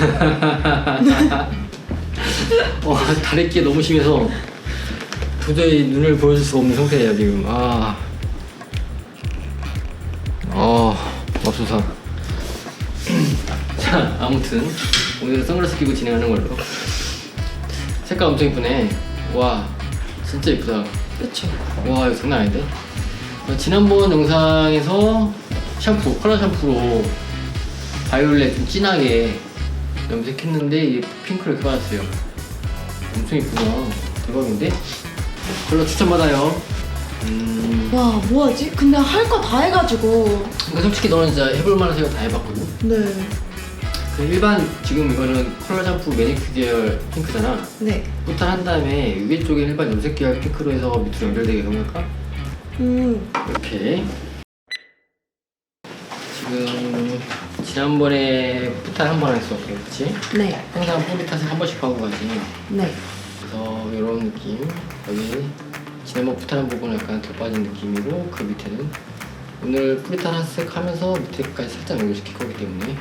어, 다래끼 너무 심해서 도저히 눈을 보여줄 수가 없는 상태예요 지금. 아, 어, 맙소사. 자, 아무튼 오늘은 선글라스 끼고 진행하는 걸로. 색깔 엄청 이쁘네. 와, 진짜 이쁘다. 그쵸. 와, 이거 장난 아닌데? 어, 지난번 영상에서 샴푸, 컬러 샴푸로 바이올렛 좀 진하게 염색했는데 이게 핑크를 이렇게 받았어요. 엄청 이쁘다. 대박인데? 컬러 추천받아요. 음, 와, 뭐하지? 근데 할 거 다 해가지고. 근데 솔직히 너는 진짜 해볼 만한 색을 다 해봤거든? 네. 그 일반 지금 이거는 컬러 샴푸 매니큐 계열 핑크잖아. 네. 부터 한 다음에 위에 쪽에 일반 염색 계열 핑크로 해서 밑으로 연결되게 해볼까? 음. 이렇게 지금 지난번에 푸탈 한번 했어, 그렇지? 네. 항상 뿌리 탓을 한 번씩 하고 가지. 네. 그래서 이런 느낌 여기 지난번 푸탈한 부분은 약간 더 빠진 느낌이고 그 밑에는 오늘 뿌리탄 한색 하면서 밑에까지 살짝 연결시킬 거기 때문에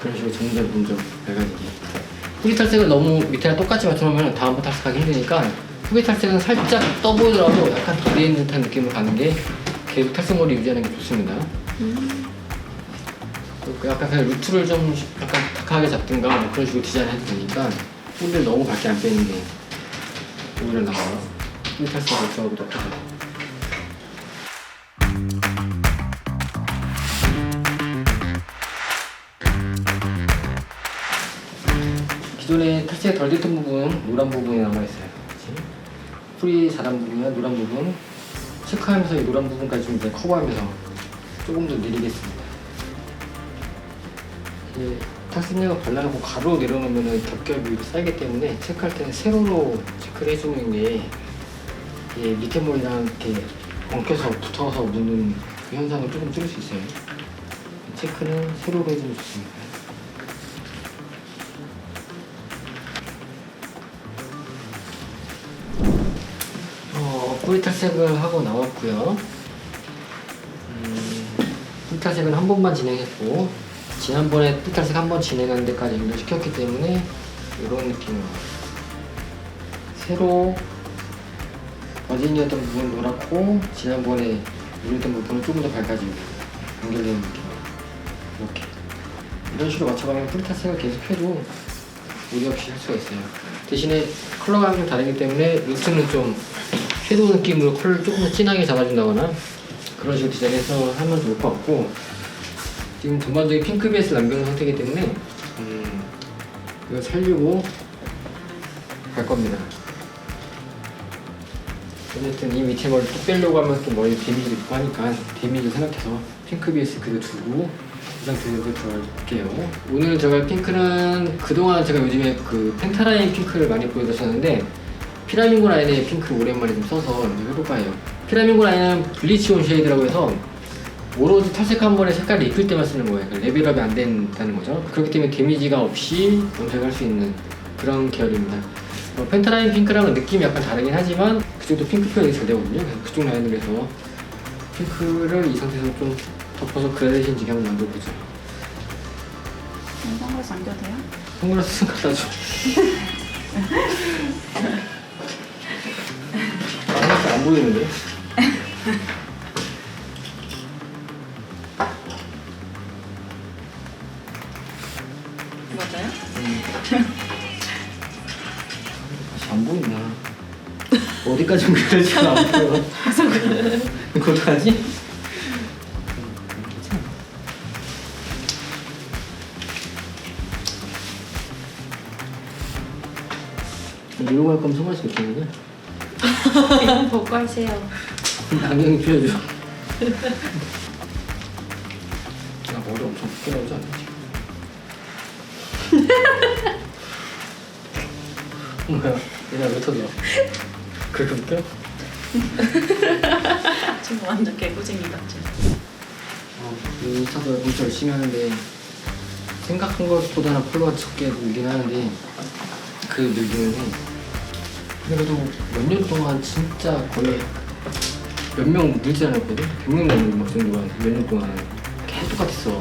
그런 식으로 점점 점점 밝아지게 뿌리 탈색을 너무 밑에랑 똑같이 맞춰놓으면 다음번 탈색하기 힘드니까 후기 탈색은 살짝 떠 보이더라도 약간 덜 있는 듯한 느낌으로 가는 게 계속 탈색머리 유지하는 게 좋습니다 그 약간 그냥 루트를 좀 약간 탁하게 잡든가 뭐 그런 식으로 디자인 해도 되니까 뿌리를 너무 밝게 안 빼는 게 오히려 뿌리 탈색을 좋아하고도 하죠 기존에 탈색 덜 됐던 부분 노란 부분이 남아있어요? 풀이 자란 부분이나 노란 부분. 체크하면서 이 노란 부분까지 좀 이제 커버하면서 조금 더 느리겠습니다 탈색약을 발라놓고 가로 내려놓으면 겹겹이 쌓이기 때문에 체크할 때는 세로로 체크를 해주는 게 이게 밑에 머리랑 이렇게 엉켜서 붙어서 묻는 그 현상을 조금 줄일 수 있어요. 체크는 세로로 해주면 좋습니다. 어, 뿌리 탈색을 하고 나왔고요. 음, 뿌리 탈색은 한 번만 진행했고 지난번에 뿌리 탈색 한 번 진행한 데까지 연결시켰기 때문에 이런 느낌으로 새로 어진이었던 부분 노랗고 지난번에 누렸던 부분은 조금 더 밝아지고 연결되는 느낌 이렇게 이런 식으로 맞춰가면 뿌리 탈색을 계속 해도 무리 없이 할 수가 있어요. 대신에 컬러가 좀 다르기 때문에 루트는 좀 섀도우 느낌으로 컬러를 조금 더 진하게 잡아준다거나 그런 식으로 디자인해서 하면 좋을 것 같고 지금 전반적인 핑크 베이스를 남겨놓은 상태이기 때문에 음, 이거 살리고 갈 겁니다. 어쨌든 이 밑에 머리 또 빼려고 하면 또 머리 데미지도 있고 하니까 데미지 생각해서 핑크 베이스 그대로 두고 이 상태로 들어갈게요. 오늘 들어갈 핑크는 그동안 제가 요즘에 그 펜타라인 핑크를 많이 보여드렸었는데 피라밍고 라인의 핑크를 오랜만에 좀 써서 연습해볼까 해요. 피라밍고 라인은 블리치 온 쉐이드라고 해서 오로지 탈색 한 번에 색깔을 입힐 때만 쓰는 거예요. 그러니까 레벨업이 안 된다는 거죠. 그렇기 때문에 데미지가 없이 염색할 수 있는 그런 계열입니다. 어, 펜타라인 핑크랑은 느낌이 약간 다르긴 하지만 그쪽도 핑크 표현이 잘 되거든요. 그래서 그쪽 라인으로 해서 핑크를 이 상태에서 좀 덮어서 그라데이션 지게 한번 만들어보죠. 선글라스 안 껴도 돼요? 선글라스 갖다 줘. 선글라스 안 보이는데? 어디까지 그려지 안 보여. 이거 어떡하지? 이러고 할 거면 선글라스 벗겠는데? 이건 보고 하세요. 안경이 필요해줘. 나 머리 엄청 붓게 나오지 않지? 뭐야? 얘네 왜 터져? 그렇게 웃겨? 지금 완전 개구쟁이 같죠? 어, 인스타도 엄청 열심히 하는데 생각한 것보다는 폴로가 적게 늘긴 하는데 그 늘기는 해. 그래도 몇 년 동안 진짜 거의 몇 명 늘지 않았거든? 100명 넘는 막 정도가 몇년 동안 계속 똑같았어.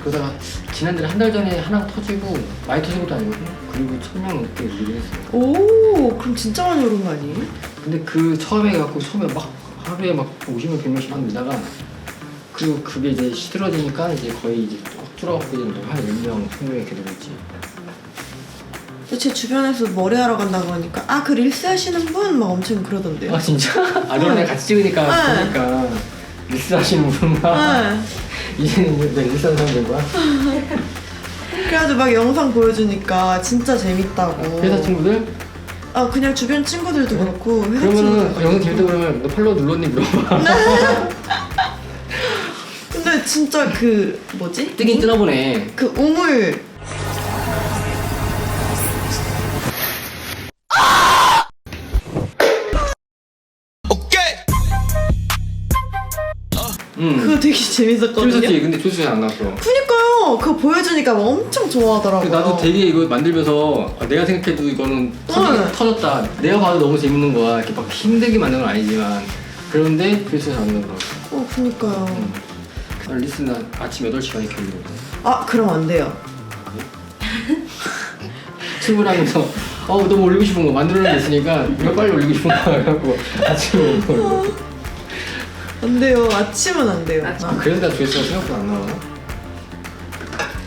그러다가 지난달에 한 달 전에 하나 터지고 많이 터진 것도 아니거든요. 그리고 천명 넘게 울리긴 했어요. 오, 그럼 진짜 많이 오른 거 아니에요? 근데 그 처음에 갖고 처음에 막 하루에 막 50명 100명씩 막 밀다가 그리고 그게 이제 시들어지니까 이제 거의 이제 쭉 줄어갖고 이제 한 10명, 20명 이렇게 있지. 제 주변에서 머리 하러 간다고 하니까 아 그 릴스 하시는 분 막 엄청 그러던데요. 아 진짜? 아 너랑 같이 찍으니까 네. 보니까 미스 하시는 분만 네. 이제는 내 일산 사람 된 거야? 그래가지고 막 영상 보여주니까 진짜 재밌다고. 회사 친구들? 아 그냥 주변 친구들도 그렇고 회사 그러면은 친구들. 영상 재밌다 그러면 너 팔로우 눌렀니 물어봐 근데 진짜 그 뭐지? 뜨긴 뜨나 보네 그 우물 응 그거 되게 재밌었거든요. 재밌었지 근데 조수잘 안 나왔어 그니까요. 그거 보여주니까 막 엄청 좋아하더라고요. 나도 되게 이거 만들면서 아, 내가 생각해도 이거는 터지, 응. 터졌다 내가 봐도 너무 재밌는 거야 이렇게 막 힘들게 만든 건 아니지만 그런데 조수가 잘안 나더라고 어 그니까요. 응. 아, 리슨 나 아침 8시 반에 결국 아 그럼 안 돼요. 출근하면서 어 너무 올리고 싶은 거 만들어놓은 게 있으니까 이거 빨리 올리고 싶은 거야 그래갖고 아침에 먹고 안 돼요. 아침은 안 돼요. 아침. 아, 그래서 나 조회수가 생각보다 안 나와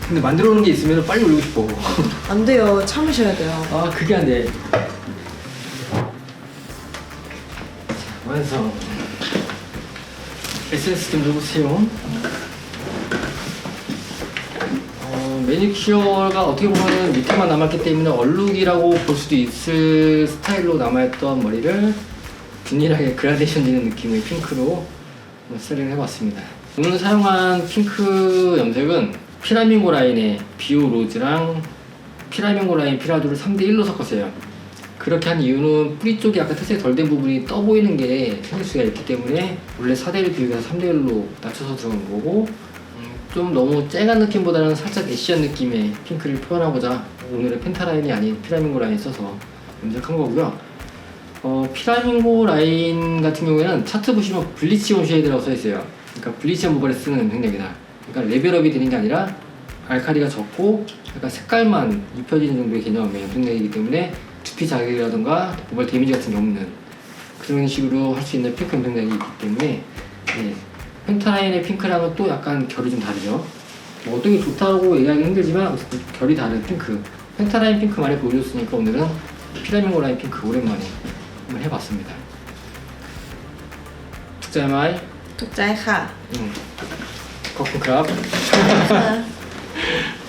근데 만들어 놓은 게 있으면 빨리 올리고 싶어 안 돼요. 참으셔야 돼요. 아 그게 안 돼 완성 에센스 좀 줘보세요 어, 매니큐어가 어떻게 보면 밑에만 남았기 때문에 얼룩이라고 볼 수도 있을 스타일로 남아있던 머리를 균일하게 그라데이션 되는 느낌의 핑크로 셀링 해봤습니다. 오늘 사용한 핑크 염색은 피라밍고 라인의 비오 로즈랑 피라밍고 라인 피라도를 3대1로 섞었어요. 그렇게 한 이유는 뿌리 쪽이 약간 특색 덜된 부분이 떠 보이는 게 생길 수가 있기 때문에 원래 4대1 비율에서 3대1로 낮춰서 들어간 거고 음, 좀 너무 쨍한 느낌보다는 살짝 애쉬한 느낌의 핑크를 표현하고자 오늘의 펜타라인이 아닌 피라밍고 라인 써서 염색한 거고요 어, 피라밍고 라인 같은 경우에는 차트 보시면 블리치 온 쉐이드라고 써 있어요. 그러니까 블리치한 모발에 쓰는 염색약이다. 그러니까 레벨업이 되는 게 아니라 알카리가 적고 약간 색깔만 입혀지는 정도의 개념의 염색약이기 때문에 두피 자극이라든가 모발 데미지 같은 게 없는 그런 식으로 할 수 있는 핑크 염색약이기 때문에 네, 펜타라인의 핑크랑은 또 약간 결이 좀 다르죠. 뭐 어떤 게 좋다고 얘기하기 힘들지만 결이 다른 핑크. 펜타라인 핑크 많이 보여줬으니까 오늘은 피라밍고 라인 핑크 오랜만에 해봤습니다 tuk자마이 독자의 가. 응. 거품 크랍 아,